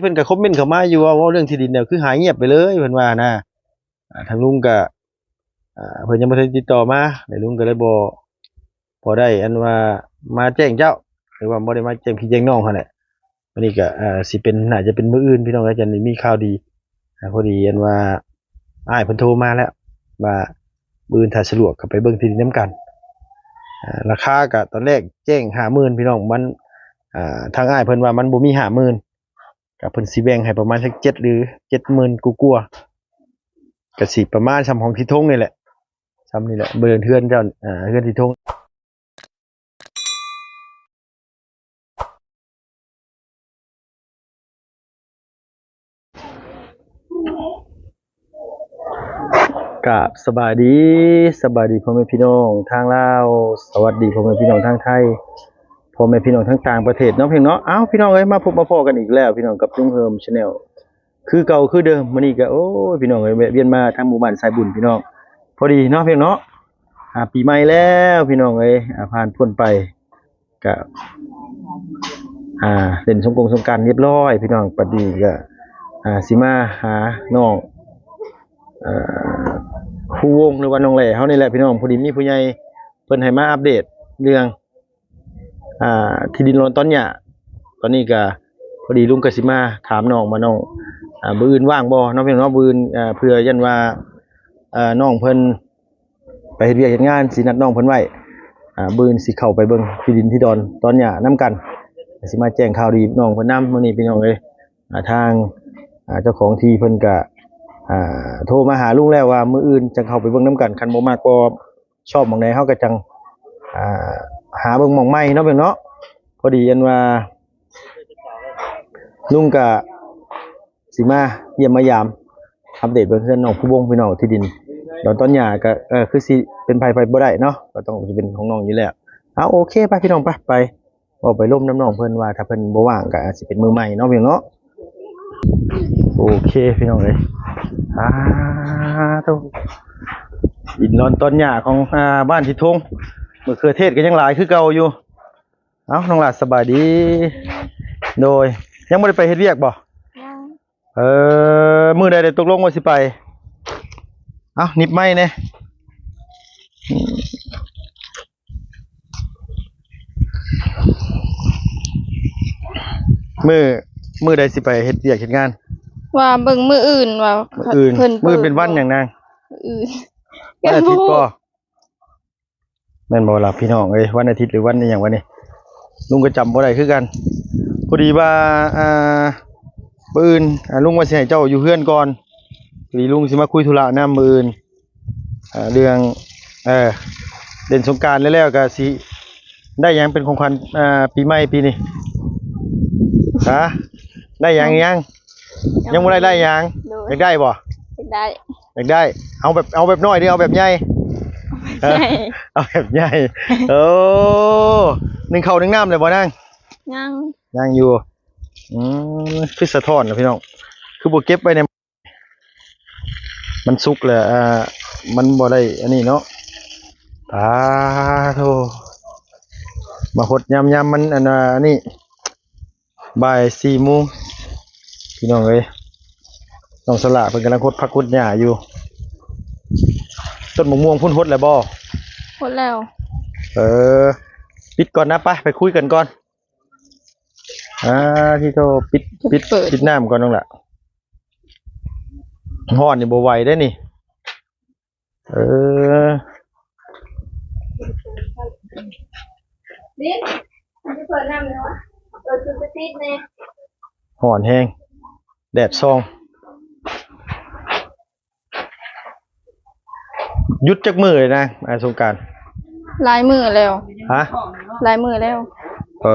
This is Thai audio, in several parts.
เพิ่นก็คอมเมนต์เข้ามาอยู่ว่าเว้าเรื่องที่ดินเนี่ยคือหายเงียบไปเลยเพิ่นว่านะอ่าทางลุงก็อ่าเพิ่นยังบ่ทันติดต่อมาเดี๋ยวลุงก็เลยบ่บ่ได้ อันว่ามาแจ้งเจ้า หรือว่าบ่ได้มาแจ้งพี่แจ้งน้องหั่นแหละวันนี้ก็อ่าสิเป็นน่าจะเป็นมื้ออื่นพี่น้องอาจารย์มีข่าวดีอ่าพอดีอันว่าอ้ายเพิ่นโทรมาแล้วว่ามื้ออื่นถ้าสะดวกก็ไปเบิ่งที่ดินนํกันราคาก็ตอนแรกแจ้ง50,000พี่น้องมันอ่าทางอ้ายเพิ่นว่ามันบ่มี50,000 กับเพิ่นสิแบ่งให้ประมาณสักเจ็ดหรือเจ็ดหมื่นกูกลัวๆก็สิประมาณซำของที่ทงนี่แหละซำนี่แหละเบิ่นเทือนเจ้าอ่าเทือนที่ทงกับสบายดีสบายดีพ่อแม่พี่น้องทางลาวสวัสดีพ่อแม่พี่น้องทางไทย พ่อแม่พี่น้องทั้งต่างประเทศเนาะเพียงเนาะอ้าวพี่น้องเอ้ยมาพบมาพอกันอีกแล้ว พี่น้องกับลุงเฮิมชาแนลคือเก่าคือเดิมมื้อนี้ก็โอ้ยพี่น้องเอ้ยเวียนมาทางหมู่บ้านสายบุญพี่น้อง พอดีเนาะเพียงเนาะอ่าปีใหม่แล้วพี่น้องเอ้ยอ่าผ่านพ้นไปก็อ่าเล่นสงกรานต์สงการเรียบร้อย พี่น้องปดีก็อ่าสิมาหาน้องเอ่อผู้วงหรือว่าน้องแหล่เฮานี่แหละพี่น้องพอดีมีผู้ใหญ่เพิ่นให้มาอัปเดตเรื่อง อ่าที่ดินโลนต้นเนี่ยตอนนี้ก็พอดีลุงกสิมาถามน้องมาน้องอ่าบืนว่างบ่น้องเพียงน้องบืนอ่าเพื่อยันว่าอ่าน้องเพิ่นไปเฮ็ดเวียกเฮ็ดงานสินัดน้องเพิ่นไว้อ่าบืนสิเข้าไปเบิ่งที่ดินที่ดอนตอนเนี่ยนํกันสิมาแจ้งข่าวดีน้องเพิ่นนำมื้อนี้พี่น้องเอ้ยอ่าทางอ่าเจ้าของที่เพิ่นก็อ่าโทรมาหาลุงแล้วว่ามื้ออื่นจะเข้าไปเบิ่งนํกันคันบ่มากบ่ชอบหม่องใดเฮาก็จังอ่า หาเบิ่งหม่องใหม่เนาะเพิ่นเนาะพอดีอันว่าลุงกะสิมาเยี่ยมมายามอัปเดตเบิ่งเพื่อนน้องผู้วงพี่น้องที่ดินดอนต้นหญ้าก็เออคือสิเป็นภัยไปบ่ได้เนาะก็ต้องสิเป็นของน้องอยู่แล้วเอาโอเคไปพี่น้องไปไปเอาไปร่มน้ำน้องเพิ่อนว่าถ้าเพิ่อนบ่ว่างก็อาจสิเป็นมือใหม่เนาะเพี่น้องเนาะโอเคพี่น้องเอ้ยอ่าโตดินดอนต้นหญ้าของอ่าบ้านทิทง มะเขือเทศก็ยังหลายคือเก่าอยู่ เอ้าน้องหลาดสบายดี โดย ยังไม่ได้ไปเฮ็ดเวียกบ่ยังเออมื้อใดได้ตกลงว่าสิไป เอ้านิบไม้เนี่ยอืมมื้อมื้อใดสิไปเฮ็ดเวียกเฮ็ดงาน ว่าเบิ่งมืออื่นว่ามื้ออื่นเพิ่นมื้อเป็นวันหยังนางมื้ออื่นวันอาทิตย์ก็ แม่นบ่ล่ะพี่น้องเอ้ยวันอาทิตย์หรือวันอหย่างวะนี่ลุงก็จำบ่ได้คือกันพอดีว่าอ่าปืนอ่าลุงว่าสิให้เจ้าอยู่เฮือนก่อนพอดีลุงสิมาคุยธุระนำมื้ออื่นอ่าเรื่องเออเล่นสงกรานต์แล้วๆก็สิได้หยังเป็นของขวัญอ่าปีใหม่ปีนี้ฮะได้หยังยังยังบ่ได้ได้หยังโดอยยากได้บ่ได้อยากได้เอาแบบเอาแบบน้อยดิเอาแบบใหญ่เออ ใช่เอาแบบใหญ่โอ้หนึ่งเข่าหนึ่งน้ำเลยบ่นั่งยังยังอยู่อืมคือสะท้อนนะพี่น้องคือบ่เก็บไว้ในมันสุกเลยอ่ามันบ่ได้อันนี้เนาะตาโธมาหดยำยำมันอันน่ะอันนี้บ่ายสี่โมงพี่น้องเอ้ยน้องสละเพิ่นกำลังหดพักหดหญ้าอยู่ ต้นมะม่วงพุ่นหดแล้วบ่หมดแล้ว เออ ปิดก่อนนะไปไปคุยกันก่อน อ่าที่โตปิดปิดปิดน้ำก่อนน้องละห่อนนี่บ่ไหวได้อนี่ เออดิมันจะเปิดน้ำเลยวะเปิดจุดติดแน่ห่อนแห้งแดดซอง หยุดจักมือเลยนะอาสงกรารลายมือแล้วฮะลายมือแล้วเอ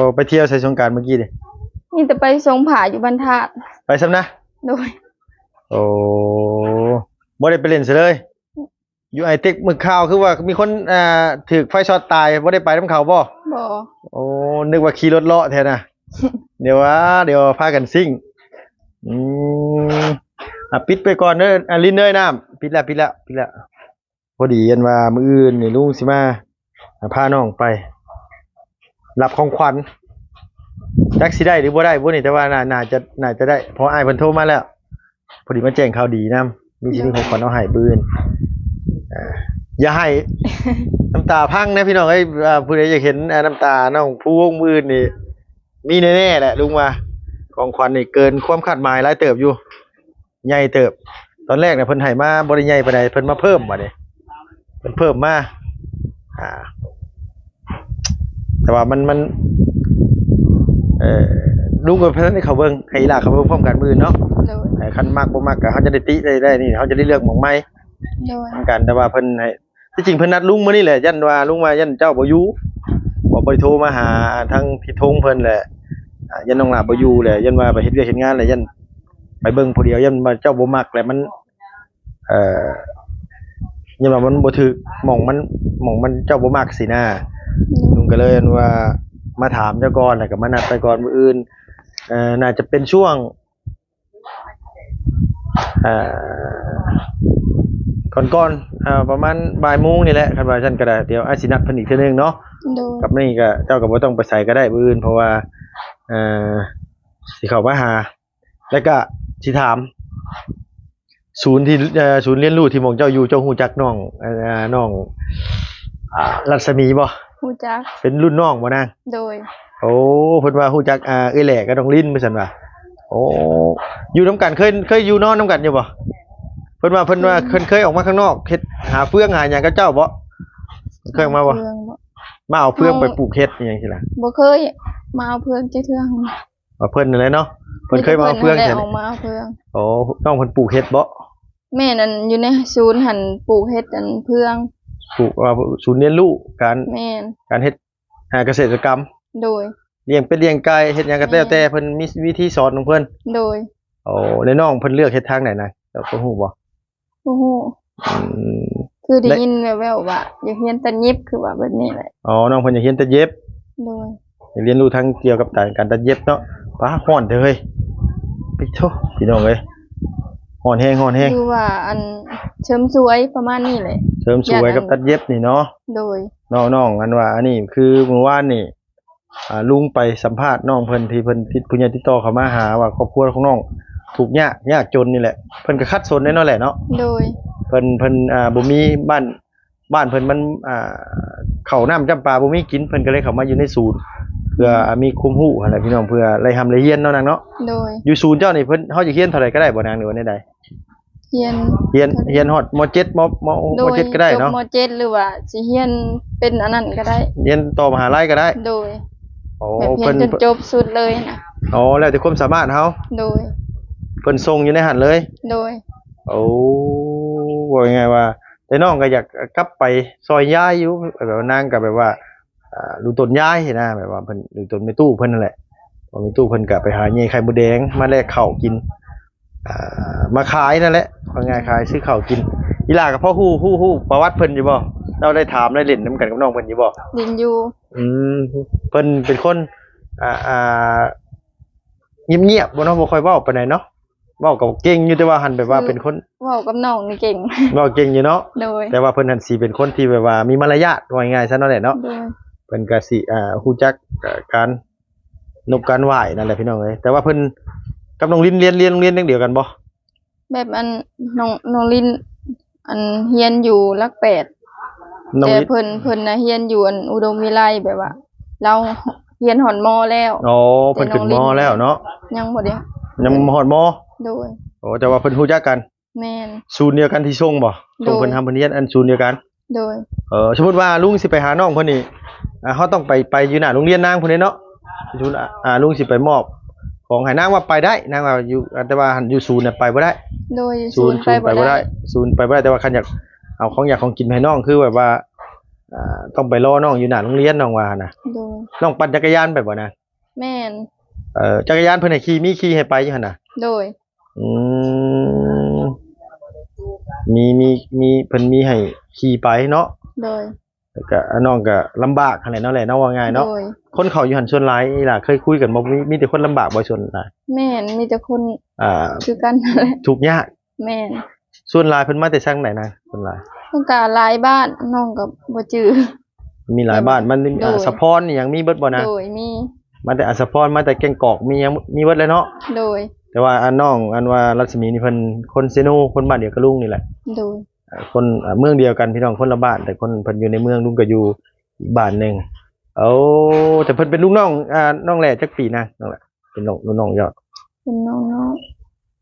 อไปเที่ยวใส่สงกรารเมื่อกี้ดินี่จะไปทรงผาอยู่บรรทัดไปซ้ำนะ โดยโอ้บ่ได้ไปเล่นซะเลยอยู่ไอเต็กมือข่าวคือว่ามีคนอ่าถูกไฟช็อตตายบ่ได้ไปน้ำเขาบ่บ่โอ้นึกว่าขี่รถเลาะแทนน่ะเดี๋ยวว่าเดี๋ยวพากันซิ่งอืมอะปิดไปก่อนเด้ออะลิ้นเด้ยน้ำปิดแล้วปิดแล้วปิดแล้วพ อดียันว่ามื้ออื่นนี่ลุงสิมาอะพาน้องไปรับของขวัญจักสิได้หรือบ่ได้บ่นี่แต่ว่าน่าน่าจะน่าจะได้เพราะอ้ายเพิ่นโทรมาแล้วพอดีมาแจ้งข่าวดีนํมีสิ่งที่ผมขอเอาให้ปืนอ่าอย่าให้น้ำตาพังนะพี่น้องเอ้ยอ่าผู้ใดอยากเห็นอ่าน้ำตาน้องผู้วงมือนี่ มีแน่ๆแหละลุงว่าของขวัญนี่เกินความคาดหมายหลายเติบอยู่ ใหญ่เติบ ตอนแรกเนี่ยเพิ่นให้มาบ่ได้ใหญ่ปานใดเพิ่นมาเพิ่มบัดนี้เพิ่นเพิ่มมาอ่า แต่ว่ามันมัน เอ่อลุงกับเพิ่นให้เขาเบิ่งให้อีหลาเขาเบิ่งพร้อมกันมื้อเนาะโดยให้คันมากบ่มากก็เขาจะได้ติได้ได้นี่เขาจะได้เลือกหม่องใหม่โดยเหมือนกันแต่ว่าเพิ่นให้ที่จริงเพิ่นนัดลุงมื้อนี้แหละยันว่าลุงว่ายันเจ้าบ่อยู่บ่บ่ได้โทรมาหาทางพี่ธงเพิ่นแหละอ่ายันน้องหลาบ่อยู่แหละยันว่าไปเฮ็ดเวียกเฮ็ดงานแหละยันไปเบิ่งผู้เดียวยันว่าเจ้าบ่มักแหละมัน เอ่อ ยันว่ามันบ่ถูกหม่องมันหม่องมันเจ้าบ่มักสินะลุงก็เลยอันว่ามาถามเจ้าก่อนแล้วก็มานัดไปก่อนมื้ออื่นเอ่อน่าจะเป็นช่วงเอ่อก่อนก่อนๆอ่าประมาณบ่ายโมงนี่แหละคันว่าฉันก็ได้เดี๋ยวอาสินัดเพิ่นอีกเทื่อนึงเนาะ โดยกับนี่ก็เจ้าก็บ่ต้องไปใส่ก็ได้มื้ออื่น เพราะว่าเอ่อสิเข้ามาหา แล้วก็สิถาม ศูนย์ที่เอ่อศูนย์เรียนรู้ที่หมองเจ้าอยู่เจ้าฮู้จักน้องเอ่อน้องอ่ารัศมีบ่ฮู้จัก เป็นรุ่นน้องบ่นางโดย โอ้เพิ่นว่าฮู้จักอ่าเอ้ยแหล่กับน้องลิ้นว่าซั่นว่าโอ้อยู่นํกันเคยเคยอยู่นอนนํกันอยู่บ่เพิ่นว่าเพิ่นว่าเพิ่นเคยออกมาข้างนอกเฮ็ดหาเฟืองหาหยังกับเจ้าบ่เคยออกมาบ่เพื่องบ่มาเอาเฟืองเอาไปปลูกเฮ็ดอหยังซี่ล่ะบ่เคยมาเอาเพื่องจักเทื่อหั่นว่าเพิ่นนั่นแหละเนาะเพิ่นเคยมาเอาเฟืองแต่ใช่ออกมาเอาเพื่องโอ้น้องเพิ่นปลูกเฮ็ดบ่ แม่นั่นอยู่ในศูนย์หันปลูกเฮ็ดอันเพื่องปลูกว่าศูนย์เรียนรู้การแม่นการเฮ็ดอ่าเกษตรกรรม โดย เลี้ยงเป็ดเลี้ยงไก่เฮ็ดหยังก็แล้วแต่เพิ่นมีวิธีสอนของเพิ่นโดยโอ้แล้วน้องเพิ่นเลือกเฮ็ดทางไหนนะเจ้าก็ฮู้บ่โอ้โหอืมคือได้และยินแว่วๆว่าอยากเรียนตันยิบคือว่าแบบนี้แหละอ๋อน้องเพิ่นอยากเรียนตัดเย็บโดยอยากเรียนรู้ทางเกี่ยวกับการการตัดเย็บเนาะป้าฮ้อนเด้อเฮ้ยไปโทพี่น้องเอ้ย ฮ้อนแฮงฮ้อนแฮงคือว่าอันเชิมสวยประมาณนี้แหละเสริมสวยกับตัดเย็บนี่เนาะโดยน้องๆอันว่าอันนี้คือเมื่อวานนี่อ่าลุงไปสัมภาษณ์น้องเพิ่นที่เพิ่นติดผู้ใหญ่ติดต่อเข้ามาหาว่าครอบครัวของน้องถูกข์ยากยากจนนี่แหละเพิ่นก็คัดสนแน่นอนแหละเนาะโดยเพิ่นเพิ่นอ่าบ่มีบ้านบ้านเพิ่นมันอ่าข้าวน้ำจำปาบ่มีกินเพิ่นก็เลยเข้ามาอยู่ในศูนย์ เพื่อมีคุ้มรู้อะไรพี่น้องเพื่อไล่ทำไล่เรียนเนาะนางเนาะโดยอยู่ศูนย์เจ้านี่เพิ่นเฮาจะเรียนเท่าไหร่ก็ได้บ่นางหรือว่าใดเรียนๆเรียนเรียนฮอดม .7 มมโดมย .7 ก็ได้เนาะจบมเจ็ดหรือว่าสิเรียนเป็นอันนั้นก็ได้เรียนต่อมหาลัยก็ได้ โดยโอ้แบบเรียเพิ่นนจนจบสุดเลยนะอ๋อแล้วแต่ความสามารถเฮาโดยเพิ่นส่งอยู่ในหันเลย โดยโอ้ว่ายังไงว่าแต่น้องก็อยากกลับไปซอยย้ายอยู่แบบว่านางก็แบบว่าอ่า ดูต้นย้ายเห็นนะแบบว่าเพิ่นดูต้นไม่ตู้เพิ่นนั่นแหละพอมีตู้เพิ่นก็ไปหาเงี้ยไข่มดแดงมาแลกข้าวกินอ่ามาขายนั่นแหละว่าไงขายซื้อข้าวกินอีหลากับพ่อฮู้ฮู้ฮู้ประวัติเพิ่นอยู่บ่เราได้ถามได้เล่นนํกันกับน้องเพิ่นอยู่บ่ดินอยู่อืมเพิ่นเป็นคนอ่าอ่าเงียบๆบ่เนาะบ่ค่อยเว้าปานใดเนาะเว้าก็เก่งอยู่แต่ว่าหันแบบว่าเป็นคนเว้ากับน้องนี่เก่งเว้าเก่งอยู่เนาะโดยแต่ว่าเพิ่นหันสิเป็นคนที่แบบว่ามีมารยาทว่าง่ายๆซะเนาะแหละเนาะโดยเพิ่นก็สิอ่าฮู้จักเอ่อการนบการไหว้นั่นแหละพี่น้องเอ้ยแต่ว่าเพิ่นกับน้องลินเรียนเรียนโรงเรียนจังเดียวกันบ่แบบอันน้องน้องลินอันเฮียนอยู่หลักแปดน้องแต่ลินเพิ่นเพิ่นนะเฮียนอยู่อันอุดมวิไลแบบว่า เราเฮียนหอนมอแล้วอ๋อเพิ่นขึ้นมอแล้วเนาะยังบ่ได้ยังฮอดมอโดยโอ้แต่ว่าเพิ่นฮู้จักกันแม่นศูนย์เดียวกันที่ส่งบ่ส่งโดยเพิ่นทำเพิ่นเรียนอันศูนย์เดียวกัน โดยเออสมมุติว่าลุงสิไปหาน้องเพิ่นนี่ อ่าเฮาต้องไปไปอยู่หน้าโรงเรียนนางพุ่นนี่เนาะศูนย์อะอ่าลุงสิไปมอบ ของให้นางว่าไปได้นางว่าอยู่แต่ว่าหันอยู่ศูนย์น่ะไปบ่ได้โดยศูนย์ศูนย์ไปบ่ได้ศูนย์ไปบ่ได้แต่ว่าคันอยากเอาของอยากของกินให้น้องคือแบบว่าอ่าต้องไปรอน้องอยู่หน้าโรงเรียนน้องว่านะโดยน้องปั่นจักรยานไปบ่นะแม่นเอ่อจักรยานเพิ่นให้ขี่มีขี่ให้ไปอยู่หั่นน่ะโดยอืมมีมีมีเพิ่นมีให้ขี่ไปเนาะโดย แล้วก็น้องก็ลำบากหั่นแหละเนาะแหละเนาะว่าง่ายเนาะโดย คนเขาอยู่หันส่วนหลายนี่ล่ะเคยคุยกันบ่มีมีแต่คนลำบากบ่ส่วนหลายแม่นมีแต่คนอ่าคือกันนั่นแหละทุกข์ยากแม่นส่วนหลายเพิ่นมาแต่ทางไหนนะส่วนหลาย ต้องการหลายบ้านน้องก็บ่จื้อมีหลายบ้านมันโดยอ่าสะพรนี่ยังมีเบิดบ่นะโดยมีมาแต่อัสสพรมาแต่แก่งกอกมีหยังมีเบิดเลยเนาะโดยแต่ว่าอันน้องอันว่ารัศมีนี่เพิ่นคนเซโนคนบ้านเดียวกับลุงนี่แหละ โดยอ่า คนอ่าเมืองเดียวกันพี่น้องคนละบ้าน แต่คนเพิ่นอยู่ในเมืองลุงก็อยู่อีกบ้านหนึงเอาแต่เพิ่นเป็นลูกน้องอ่าน้องแหล่จักปีนะน้องแหละเป็นน้องลูกน้องยอดเป็นน้องน้อง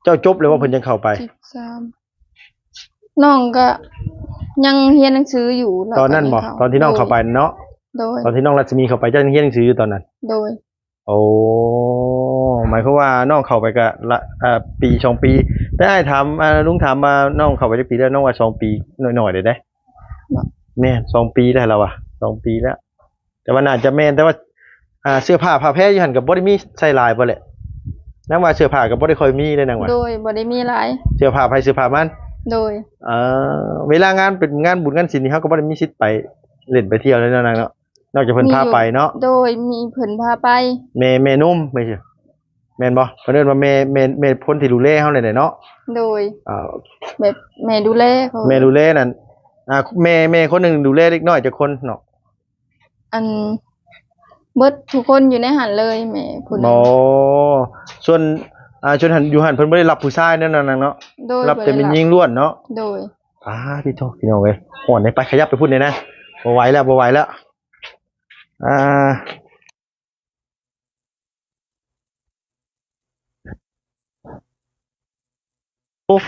เจ้าจบเลยว่าเพิ่นยังเข้าไปสิบสามน้องก็ยังเรียนหนังสืออยู่แล้วตอนนั้นบ่ก็ตอนที่น้องเข้าไปเนาะโดยตอนที่น้องรัศมีเข้าไปเจ้ายังเรียนหนังสืออยู่ตอนนั้น โดย โอ้หมายความว่าน้องเข้าไปก็ละอ่าปีสองปี แต่อ้ายถามอ่าลุงถามมาน้องเข้าไปได้ปีแล้วน้องว่าสองปีหน่อยๆได้ได้แม่นสองปีได้แล้ววะสองปีแล้ว แต่ว่าน่าจะแม่นแต่ว่า อ่าเสื้อผ้าผ้าแพรอยู่หันกับบ่ได้มีใส่ลายบ่แหละนางว่าเสื้อผ้ากับบ่ได้ค่อยมีเลยนางว่าโดยบ่ได้มีหลายเสื้อผ้าไผเสื้อผ้ามันโดยเอ่อเวลางานเป็นงานบุญงานศิลป์นี่เฮาก็บ่ได้มีสิทธิ์ไปเล่นไปเที่ยวเลยเนาะนางเนาะนอกจากเพิ่นพาไปเนาะโดยมีเพิ่นพาไปแม่แม่นุ่มไม่ใช่ แม่นบ่เพิ่นเอิ้นว่าแม่แม่แม่พ้นที่ดูแลเฮาได้เนาะโดยอ่าแบบแม่ดูแลเขาแม่ดูแลนั่นอ่าแม่แม่คนหนึงดูแลเด็กน้อยจักคนเนาะอันเบิดทุกคนอยู่ในหันเลยแม่ผู้นั้น บ่ส่วนอ่าชนหันอยู่หันเพิ่นบ่ได้รับผู้ชายนั่นน่ะนางเนาะโดยรับแต่เป็นบ่ได้ยิงล้วนเนาะ โดย อ่าพี่โทพี่น้องเว้ยห่อนได้ไปขยับไปพูดเลยนะบ่ไหวแล้วบ่ไหวแล้ว อ่า โอ้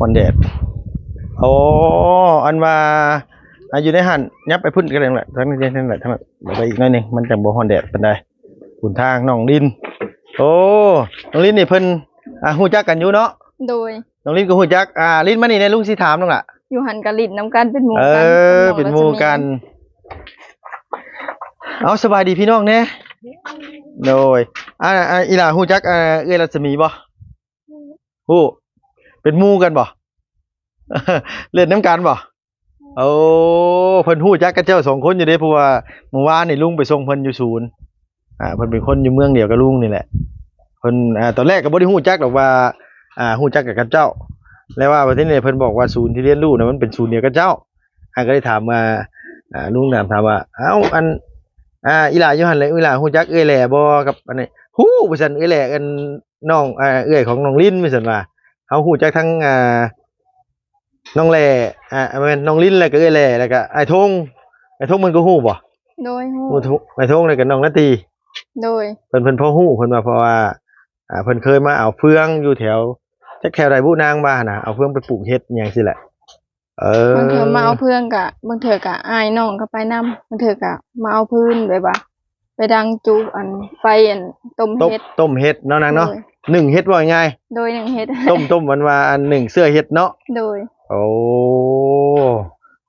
วันแดดโอ้อันว่าอาอยู่ในหันยับไปพุ่นกันเลยแหละทั้งนี้ทั้งนั้นแหละทั้งนั้นเดี๋ยวไปอีกหน่อยหนึงมันจังบ่ฮอนแดดปานใดขุนทางน้องลิน โอ้น้องลินนี่เพิ่นอ่าฮู้จักกันอยู่เนาะโดยน้องลินก็ฮู้จักอ่าลินมานี่ในลุงสิถามน้องล่ะอยู่หันกะลิดน้ำกันเป็นหมู่เอกันอกับเป็นหมู่กัน เอาสบายดีพี่น้องแน่ โดยอ่าอ่าอีหล่าฮู้จักอ่าเอื้อยรัศมีบ่ฮู้เป็นหมู่กันบ่เล่นน้ำกันบ่โอ้เพิ่นฮู้จักกับเจ้าสองคนอยู่เด้เพราะว่าเมื่อวานนี่ลุงไปส่งเพิ่นอยู่ศูนย์อ่าเพิ่นเป็นคนอยู่เมืองเดียวกับลุงนี่แหละเพิ่นอ่าตอนแรกก็บ่ได้ฮู้จักหรอกว่าอ่าฮู้จักกับเจ้า แล้วว่าประเทศนี้เพิ่นบอกว่าศูนย์ที่เรียนรู้นะมันเป็นศูนย์เดียวกับเจ้าอ่าก็เลยถามมาอ่าลุงถามถามว่าเอ้าอัน อ่าอีหลาอยู่หั่นเลยอีหลาฮู้จักเอ้อยแหล่บ่กับอันนี้ฮู้ว่าซั่นเอ้อยแหล่กันน้องอ่าเอ้อยของน้องลิ้นว่าซั่นว่าเฮาฮู้จักทั้งอ่าน้องแหล่อ่าแม่นน้องลิ้นแล้วก็เอ้อยแหล่แล้วก็ไอ้ทงไอ้ทงมันก็ฮู้บ่โดยฮู้ฮู้ทงไอ้ทงแล้วก็น้องนาตีโดยเพิ่นเพิ่นพอฮู้เพิ่นว่าเพราะว่าอ่าเพิ่นเคยมาเอาเฟืองอยู่แถวจักแถวใดบุนางมาหั่นน่ะเอาเฟืองไปปลูกเฮ็ดอหยังสิแหละ เออบางเทื่อมาเอาเพื่อนกะบางเทื่อกะอายน้องก็ไปนํบางเทื่อกะมาเอาพื้นแบบว่าไปดังจุอันไฟอันต้มต้มเฮ็ดต้มเฮ็ดเนาะนางเนาะโดยหนึ่งเฮ็ดว่าง่ายโดยหนึ่งเฮ็ดต้มต้มวันว่าอันหนึ่งเสื้อเฮ็ดเนาะโดย โอ้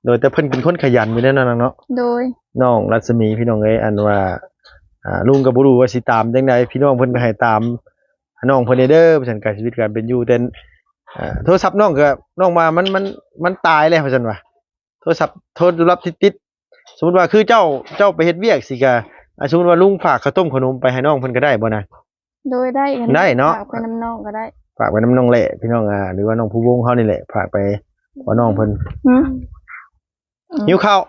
โดยแต่เพิ่นเป็นคนขยันอยู่เด้อเนาะนางเนาะโดยน้องรัศมีพี่น้องเอ้ยอันว่าอ่าลุงก็บ่รู้ว่าสิตามจังไดพี่น้องเพิ่นก็ให้ตามน้องเพิ่นเด้อเพิ่นการชีวิตการเป็นอยู่แต่อ่า โทรศัพท์น้องก็น้องมามันมันมันตายแล้วว่าซั่นว่าโทรศัพท์โทรรับติดๆสมมุติว่าคือเจ้าเจ้าไปเฮ็ดเวียกสิก็อ่าสมมุติว่าลุงฝากข้าวต้มขนมไปให้น้องเพิ่นก็ได้บ่นะโดยได้กัได้เนาะฝกไปน้ำน้องก็ได้ฝากไว้น้ำน้องแหละพี่น้องอ่าหรือว่าน้องผู้วงเขานี่แหละฝากไปว่าน้องเพิ่นหึหิวข้าว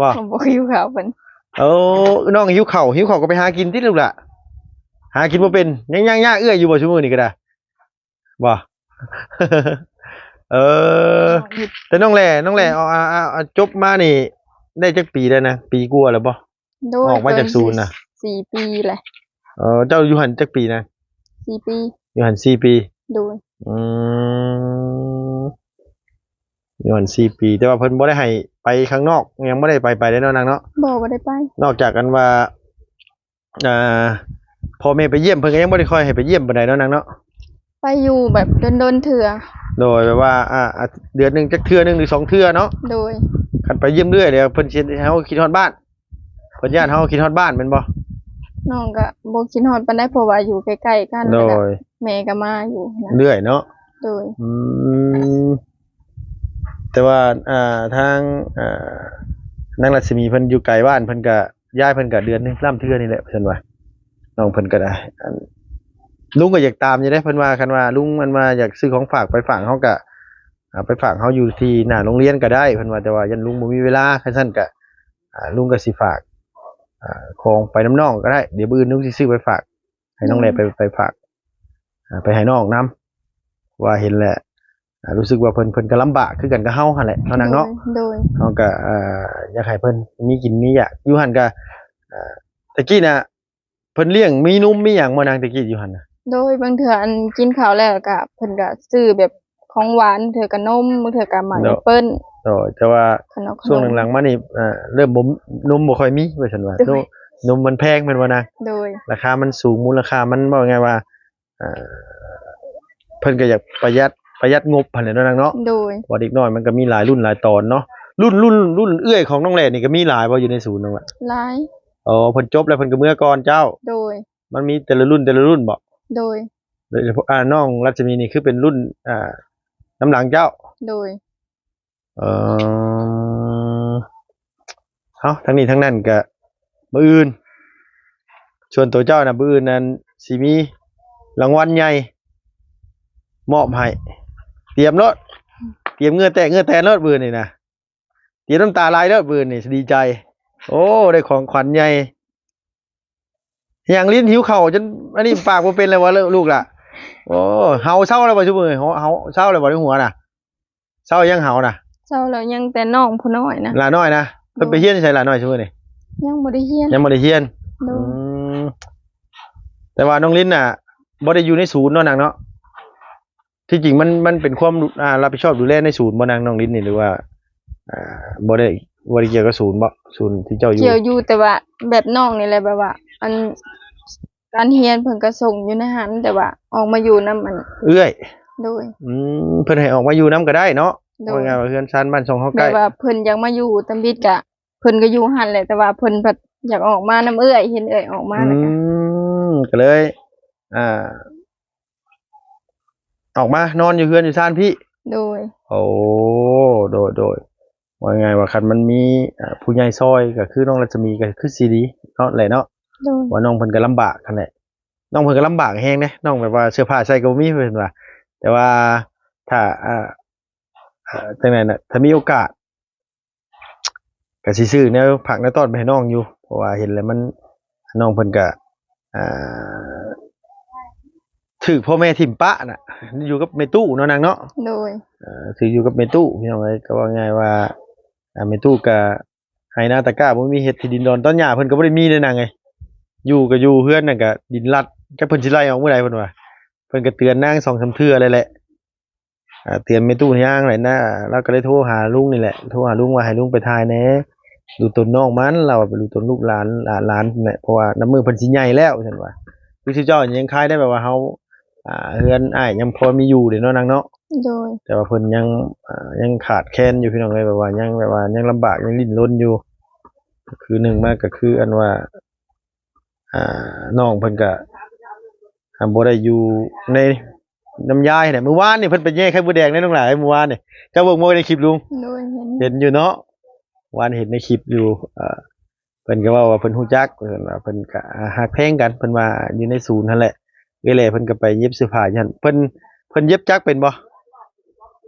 บ่ผมบอกอยู่เขาเพิ่นเออน้องหิวข้าวหิวข้าวก็ไปหากินที่ลูกละหากินบ่เป็นยังย่างย่าเอื้อยอยู่บ่ชั่วโมงนี้ก็ได้บ่ เออ แต่น้องแหล่น้องแหล่เอาเอาเอาเอาจบมานี่ ได้จักปีแล้วนะ ปีกว่าแล้วบ่ โดยออกมาจากศูนย์น่ะ สี่ปีแหละเออเจ้าอยู่หันจักปีนะ สี่ปีอยู่หันสี่ปี โดยอืมอยู่หันสี่ปี แต่ว่าเพิ่นบ่ได้ให้ไปข้างนอก ยังบ่ได้ไปไปได้เนาะนางเนาะ บอกว่าได้ไป นอกจากกันว่า อ่า พอแม่ไปเยี่ยมเพิ่นก็ยังบ่ได้ค่อยให้ไปเยี่ยมปานใดเนาะนางเนาะ ไปอยู่แบบโดนๆเถื่อโดยแบบว่าอ่าอ่าเดือนหนึงจักเทื่อหนึงหรือสองเทื่อเนาะโดยคันไปเยี่ยมเรื่อยเดี๋ยวเพิ่นสิให้เฮาคิดฮอดบ้านเพิ่นย่านเฮาคิดฮอดบ้านแม่นบ่น้องก็บ่คิดฮอดปานใดเพราะว่าอยู่ใกล้ๆกันโดแล้วก็ยแม่ก็มาอยู่นะเรื่อยเนาะ โดยอืมแต่ว่าอ่าทางอ่านางรัศมีเพิ่นอยู่ไกลบ้านเพิ่นก็ย้ายเพิ่นก็เดือนหนึงล่ำเทื่อนี่แหละเพิ่นว่าน้องเพิ่นก็ได้อัน ลุงก็อยากตามอยู่ได้เพิ่นว่าคันว่าลุงมันมาอยากซื้อของฝากไปฝากเฮาก็อ่าไปฝากเฮาอยู่ที่หน้าโรงเรียนก็ได้เพิ่นว่าแต่ว่ายันลุงบ่มีเวลาคันซั่นก็อ่าลุงก็สิฝากอ่าของไปน้ำน้องก็ได้เดี๋ยวบื้อนึกสิซื้อไปฝาก ให้น้องแหล่ไปไปฝากอ่าไปให้น้องนํว่าเห็นแหละอ่ารู้สึกว่าเพิ่นเพิ่นก็ลำบากคือกันกับเฮาหั่นแหละเนาะนางเนาะ โดยเฮาก็อ่าอยากให้เพิ่นมีกินมีอยากอยู่หั่นก็อ่าตะกี้น่ะเพิ่นเลี้ยงมีนุ่มมีหยังบ่นางตะกี้อยู่หั่นน่ะ โดยบางเถื่ออันกินข้าวแล้วก็เพิ่นก็ซื้อแบบของหวานเถื่อก็นมบางเถื่อก็หมากแอปเปิ้ลโดยแต่ว่าขนมขนมช่วงหลังๆมานี่อ่าเริ่มบ่มนมบ่ค่อยมีว่าซั่นว่าโดยนมมันแพงแม่นบ่นางโดยราคามันสูงมูลค่ามันบอกไงว่าเอ่อเพิ่นก็อยากประหยัดประหยัดงบพันแหละเนาะนางเนาะโดยว่าเด็กน้อยมันก็มีหลายรุ่นหลายตอนเนาะรุ่นรุ่นรุ่นเอื้อยของน้องแหล่นี่ก็มีหลายบ่อยู่ในศูนย์นั่นแหละหลายอ๋อเพิ่นจบแล้วเพิ่นก็เมื่อก่อนเจ้า โดย มันมีแต่ละรุ่นแต่ละรุ่นบ่ โดยโดยเฉพาะอ่าน้องรัชมีนี่คือเป็นรุ่น อ่า น้ำหลังเจ้า โดย เออเอ้าทั้งนี้ทั้งนั้นก็มื้ออื่นส่วนตัวเจ้าน่ะมื้ออื่นนั้นสิมีรางวัลใหญ่มอบให้เตรียมรถเตรียมเงื่อแตกเงื่อแตนรถบืนนี่นะเตรียมน้ำตาไหลรถบืนนี่ดีใจ โอ้ ได้ของขวัญใหญ่ อย่างลิ้นหิวเข่าวจนอันนี้ปากบ่เป็นเลยวะลูกล่ะโอ้เฮาเศร้าแล้วบ่ชุบมือเฮาเฮาเศร้าแล้วบ่ในหัวน่ะเศร้ายังเฮาน่ะเจ้าแล้วยังแต่น้องผู้น้อยนะหลาน้อยนะเพิ่นไปเฮียนใส่หลาน้อยชุบมือนี่ยังบ่ได้เฮียนยังบ่ได้เฮียนโดอืยมแต่ว่าน้องลิ้นน่ะบ่ได้อยู่ในศูนย์เนาะนางเนาะที่จริงมันมันเป็นความอ่ารับผิดชอบดูแลในศูนย์บ่นางน้องลิ้นนี่หรือว่าอ่าบ่ได้บ่ได้เกี่ยวกับศูนย์บ่ศูนย์ที่เจ้าอยู่เกี่ยวอยู่แต่ว่าแบบน้องนี่แหละแบบว่า อันการเฮียนเพิ่นก็ส่งอยู่ในหันแต่ว่าออกมาอยู่นํมันเอื้อยโดยอืมเพิ่นให้ออกมาอยู่นํก็ได้เนาะโดว่ายไงว่าเฮือนซันบ้านช่องเฮาแบใกล้บว่าเพิ่นอยากมาอยู่ตำบิดกะเพิ่นก็อยู่หันแหละแต่ว่าเพิ่นแบบอยากออกมาน้ำเอื้อยเห็นเอื้อยออกมาอืแล้วก็มก็เลย อ่า ออกมานอนอยู่เฮือนอยู่ซ่านพี่ โดย โอ้โดยโดยว่าไงว่าคันมันมีอ่าผู้ใหญ่ซอยก็คือน้องรัชมีก็คือซีดีเนาะแหละเนาะ โดยว่าน้องเพิ่นก็ลำบากคันแหละน้องเพิ่นก็ลำบากแฮงเด้น้องแบบว่าเสื้อผ้าใส่ก็บ่มีเพิ่นว่า แต่ว่าถ้าอ่าอ่าจังไดน่ะถ้ามีโอกาสก็สิซื้อแนวผักแนวต้อนไปให้น้องอยู่ เพราะว่าเห็นแล้วมันน้องเพิ่นก็อ่าถือพ่อแม่ทิมปะน่ะ อยู่กับแม่ตู้เนาะนางเนาะโดยเอ่อถืออยู่กับเมตู้พี่น้องเอ้ยก็ว่าง่ายว่าอ่าเมตู้กับไฮนาตะกร้าบ่มีเฮ็ดที่ดินดอนต้นหญ้าเพิ่นก็บ่ได้มีเลยนางไง อยู่ก็อยู่เฮือนนั่นก็ดินลัดจักเพิ่นสิไล่ออกเมื่อใดเพิ่นว่าเพิ่นก็เตือนนางสองสามเทื่อเลยแหละอ่าเตือนเมตู้ย่างเลยนะแล้วก็เลยโทรหาลุงนี่แหละโทรหาลุงว่าให้ลุงไปถ่ายแหน่ดูต้นน้องมันเราไปดูต้นลูกหลานหลานหลานนี่แหละเพราะว่าน้ำมือเพิ่นสิใหญ่แล้วฉันว่าคือสิเจ้ายังคายได้แบบว่าเฮาอ่าเฮือนอ้ายยังพอมีอยู่เด้เนาะนางเนาะโดยแต่ว่าเพิ่นยังอ่ายังขาดแคลนอยู่พี่น้องเลยแบบว่ายังแบบว่ายังลำบากยังลิ้นรนอยู่ คือหนึ่งมากก็คืออันว่าอ่า น้องเพิ่นก็อ่าบ่ได้อยู่ในน้ำยายเนี่ยเมื่อวานนี่เพิ่นไปแย่ไข่มดแดงในน้องหลายเมื่อวานนี่เจ้าเบิ่งบ่ในคลิปลุงโดยเห็นเห็นอยู่เนาะวานเห็นในคลิปอยู่อ่าเพิ่นก็เว่าว่าเพิ่นฮู้จักเพิ่นว่าเพิ่นก็ฮักเพลงกันเพิ่นว่าอยู่ในศูนย์นั่นแหละเอ้ยแหละเพิ่นก็ไปเย็บเสื้อผ้าอยู่หั่นเพิ่นเพิ่นเย็บจักเป็นบ่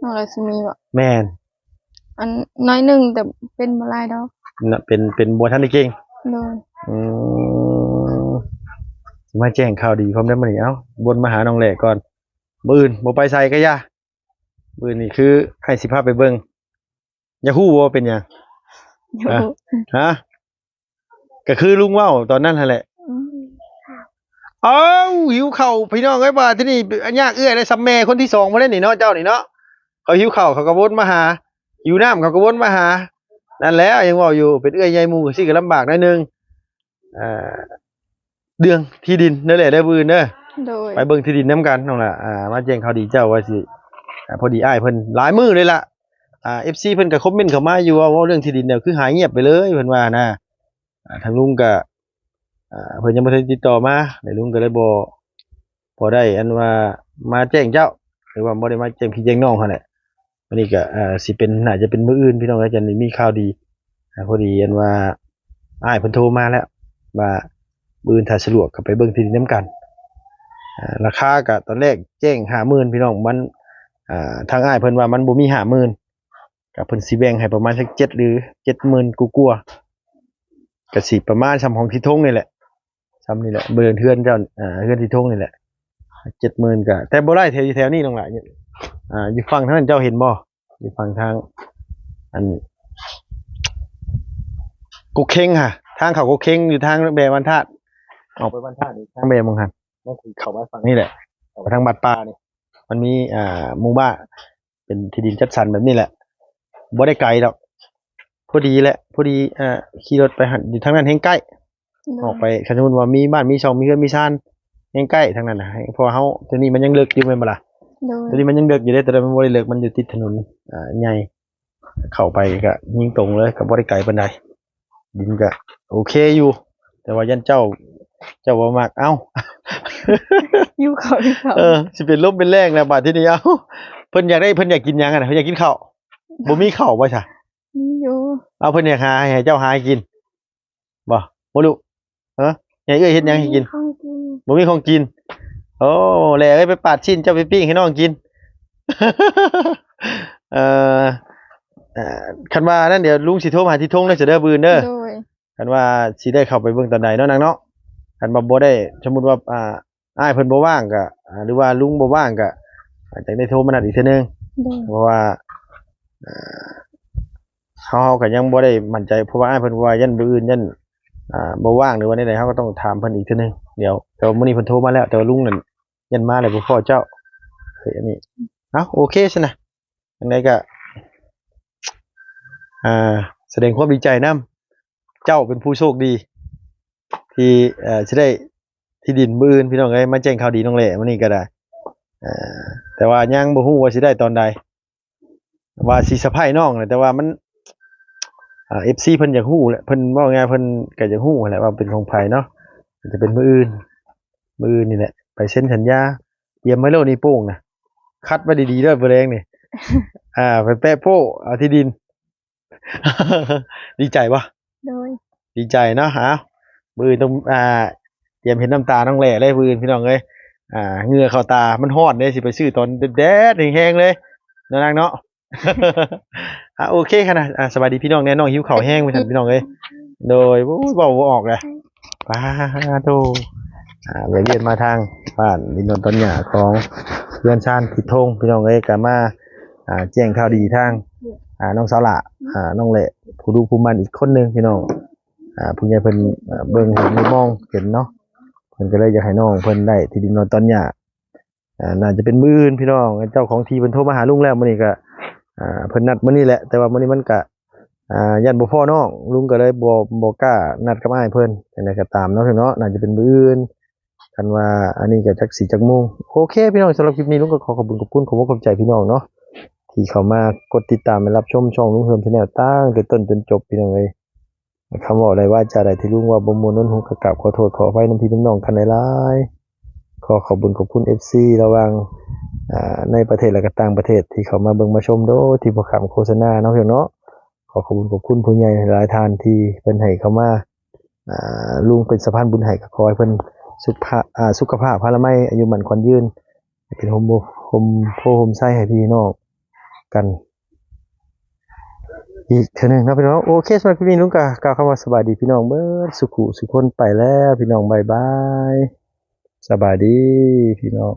น้องราชมีบ่แม่นอันน้อยหนึงแต่เป็นบ่หลายดอกน่ะเป็นเป็นบัวท่านได้เก่งโดยอืม มาแจ้งข่าวดีพร้อมได้อมานี่เอ้าบนมาหาน้องแหล่ก่อนบืนบ่ไปใส่ก็ย่าบืนนี่คือให้สิพาไปเบิ่งอย่าฮู้ว่าเป็นหยังอะฮะก็คือลุงเว้าตอนนั้นหั่นแหละอืมเอ้าหิวข้าวพี่น้องเอ้ยบ่าที่นี่อันยากเอื้อยได้ซัมแม่คนที่สองมาเล่นนี่เนาะเจ้านี่เนาะเขาหิวข้าวเขาก็วนมาหาหิวน้ำเขาก็วนมาหา นั่นแหละยังเว่าอยู่เป็นเอื้อยใหญ่หมู่สิก็ลำบากหน่อยหนึงอ่า เรื่องที่ดินนั่นแหละได้อบืนเด้อโดย ไปเบิ่งที่ดินน้ำกันน้องล่ะอ่ามาแจ้งข่าวดีเจ้าว่าสิอ่าพอดีอ้ายเพิ่นหลายมือเลยล่ะอ่า FC เพิ่นก็คอมเมนต์เข้ามาอยู่ว่าเว้าเรื่องที่ดินเนี่ยคือหายเงียบไปเลยเพิ่นว่านะอ่าทางลุงก็อ่าเพิ่นยังบ่ทันติดต่อมาเดี๋ยวลุงก็เลยบ่บ่ได้อันว่ามาแจ้งเจ้า หรือว่าบ่ได้มาแจ้งพี่แจ้งน้องหั่นแหละวันนี้ก็อ่าสิเป็นน่าจะเป็นมื้ออื่นพี่น้องก็จะมีข่าวดีอ่าพอดีอันว่าอ้ายเพิ่นโทรมาแล้วว่า มื้อนถ้าสะดวกก็ไปเบิ่งที่ดินนํกันราคาก็ตอนแรกแจ้งห้าหมื่นพี่น้องมันทางอ้ายเพิ่นว่ามันบ่มีห้าหมื่นกับเพิ่นสิแบ่งให้ประมาณสักเจ็ดหรือเจ็ดหมื่นกูกลัวาก็สิประมาณชำของที่ทงนี่แหละชำนี่แหละเบิ่นเฮือนเจ้าเฮือนที่ทงนี่แหละ70,000ก็แต่บ่ได้แถวแถวนี้น้องหลายเนี่ยอ่าอยู่ฝั่งทางนั้นเจ้าเห็นบ่อยู่ฝั่งทางอันกุกเข่งค่ะ ทางเขากุกเข่งอยู่ทางแบวันธาตุ ออกไปวันธาตุนี่ทางแบมังหันนั่นคือเขาบ้านฝั่งนี่แหละออกไปทางบัดป่านี่มันมีอ่าหมู่บ้านเป็นที่ดินจัดสรรแบบนี้แหละบ่ได้ไกลดอกพอดีแหละพอดีอ่าขี่รถไปหันอยู่ทางนั้นแห่งใกล้ ออกไปคันสมมุติว่ามีบ้านมีช่องมีเรือนมีชานแห่งใกล้ทางนั้นน่ะให้เพอเฮาตัวนี้มันยังเลิกอยู่แม่นบ่ล่ะโดยตัวนี้มันยังเลิกอยู่เด้แต่มันบ่ได้เลิกมันอยู่ติดถนนอ่าใหญ่เข้าไปก็ยิงตรงเลยก็บ่ได้ไกลปานใดดินก็โอเคอยู่ แต่ว่ายันเจ้า เจ้าบ่มักเอ้าอยู่เขาอยู่เขาเออสิเป็นลมเป็นแรงแล้วบาดทีนี้เอ้าเพิ่นอยากได้เพิ่นอยากกินหยังอะเพิ่นอยากกินข้าวบ่มีข้าวบ่ใช่มีอยู่เอาเพิ่นอยากหาให้เจ้าหาให้กินบ่บ่รู้ฮะยายเอ้ยเฮ็ดหยังให้กินข้าวกินบ่มีของกิน โอ้แหล่เอ้ยไปปาดชิ้นเจ้าไปปิ้งให้น้องกิน เอ่อเอ่อคันว่านั่นเดี๋ยวลุงสิโทรมาหาที่ทงเด้อจะเด้อบืนเด้อโดย คันว่าสิได้เข้าไปเบิ่งตอนใดเนาะนางเนาะ คันว่าบ่ได้สมมุติว่าอ่าอ้ายเพิ่นบ่ว่างก็อ่าหรือว่าลุงบ่ว่างก็อาจจะได้โทรมานัดอีกเทื่อนึงโดยเพราะว่าเอ่อเฮาก็ยังบ่ได้มั่นใจเพราะว่าอ้ายเพิ่นว่ายันมื้ออื่นยันอ่าบ่ว่างหรือว่าใดๆเฮาก็ต้องถามเพิ่นอีกเทื่อนึงเดี๋ยวแต่ว่ามื้อนี้เพิ่นโทรมาแล้วแต่ว่าลุงนั่นยันมาแล้วบ่พอเจ้าเฮ้ยอันนี้เอ้าโอเคซินะจังไดก็อ่าแสดงความดีใจนํเจ้าเป็นผู้โชคดี ที่เอ่อสิได้ที่ดินมื้ออื่นพี่น้องเอ้ยมาแจ้งข่าวดีน้องแหล่มื้อนี้ก็ได้เอ่อแต่ว่ายังบ่ฮู้ว่าสิได้ตอนใด ว่าสิสะพายน้องน่ะแต่ว่ามันอ่า FC เพิ่นอยากฮู้แหละเพิ่นเว้าไงายๆเพิ่นก็อยากฮู้แหละว่าเป็นของไผเนาะอาจจะเป็นมื้ออื่น มื้ออื่นนี่แหละไปเซ็นสัญญาเตรียมไว้แล้วนี่โป้งนะคัดไว้ดีๆเด้อเบอร์แรงนี่อ่าไปแปะโป้เอาที่ดิน ดีใจปะโดยดีใจเนาะฮะ มือต้องอ่าเตรียมเห็นน้ำตาน้องแหล่เลยมือพี่น้องเลยอ่าเหงื่อเข้าตามันฮอดเลยสิไปซื้อตอนแดดแห้งๆเลยนางเนาะอะโอเคค่ะนะอ่าสบายดีพี่น้องแน่น้องหิวข้าวแห้งไปทันพี่น้องเลยโดยโอ้ยเบาบ่ออกเลยป้าโตอ่าเลยเรียนมาทางบ้านดินนนต้นหญ้าของเพื่อนชาญทิดทงพี่น้องเลยกันมาอ่าแจ้งข่าวดีทางอ่าน้องสาวละอ่าน้องเละผู้ดูผู้มันอีกคนหนึงพี่น้อง อ่าผู้ใหญ่เพิ่นอ่าเบิ่งเห็นมองเห็นเนาะเพิ่นก็เลยอยากให้น้องเพิ่นได้ที่ดินนอนตอนหญ้าอ่าน่าจะเป็นมือื่นพี่น้องเจ้าของทีเพิ่นโทรมาหาลุงแล้วมื้อนี้ก็อ่าเพิ่นนัดมื้อนี้แหละแต่ว่ามื้อนี้มันก็อ่ายันบ่พอน้องลุงก็เลยบ่บ่กล้านัดกับอ้ายเพิ่นจังไดก็ตามเนาะพี่เนาะน่าจะเป็นมือื่นกันว่าอันนี้ก็จักสิจักโมงโอเค พี่น้องสำหรับคลิปนี้ลุงก็ขอขอบคุณขอบคุณขอบคุณขอบใจพี่น้องเนาะที่เข้ามากดติดตามและรับชมช่องลุงเฮิมชาแนลตั้งแต่ต้นจนจบพี่น้องเอ้ย คำบอกอะไรว่าจะอะไรที่ลุงว่าบ่มวนน้นหูกะกราบขอโทษขออภัยน้ำพี่น้ำน้องกันหลายขอขอบคุณขอบคุณ FC ระว่างในประเทศและก็ต่างประเทศที่เขามาเบิ่งมาชมโดยที่บ่ขำโฆษณาเนาะเพียงเนาะขอขอบคุณขอบคุณผู้ใหญ่หลายท่านที่เพิ่นให้เขามาลุงเป็นสะพานบุญให้ก็ขอให้เพิ่นสุขภาพสุขภาพพลไม้อายุมันขวัญยืนเป็นโฮมโฮมโพโฮมไส้ให้พี่น้องกัน อีกเท่านึงนะพี่น้องโอเคสำหรับพี่ลุงกากล่าวคำว่าสบายดีพี่น้องเบิดสุขุสุขคนไปแล้วพี่น้องบายบายสบายดีพี่น้อง